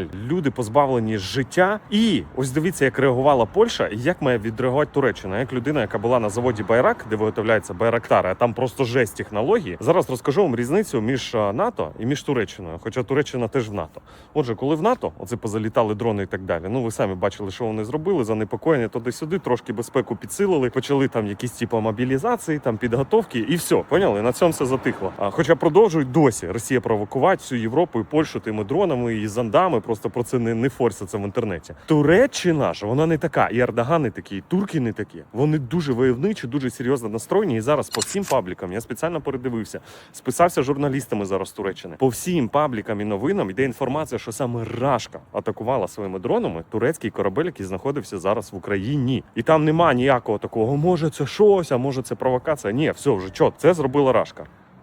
люди позбавлені життя. І ось дивіться, як реагувала Польща, і як має відреагувати Туреччина. Як людина, яка була на заводі Байрак, де виготовляється Байрактари, а там просто жесть технології. Зараз розкажу вам різницю між НАТО і між Туреччиною. Хоча Туреччина теж в НАТО. Отже, коли в НАТО оце позалітали дрони і так далі. Ну ви самі бачили, що вони зробили. Занепокоєння туди-сюди, трошки безпеку підсилили. Почали там якісь типу мобілізації, там підготовки, і все. Поняли? На цьому все затихло. А хоча продовжують досі Росія провокувати всю Європу і Польщу тими дронами і зондами. Просто про це не, не форситься в інтернеті. Туреччина ж вона не така, і Ердоган не такий, і турки не такі. Вони дуже войовничі, дуже серйозно настроєні. І зараз по всім паблікам я спеціально передивився, списався з журналістами зараз з Туреччини. По всім паблікам і новинам йде інформація, що саме Рашка атакувала своїми дронами турецький корабель, який знаходився зараз в Україні. І там нема ніякого такого, може це щось, а може це провокація. Ні, все вже чот. Це зробила Рашка.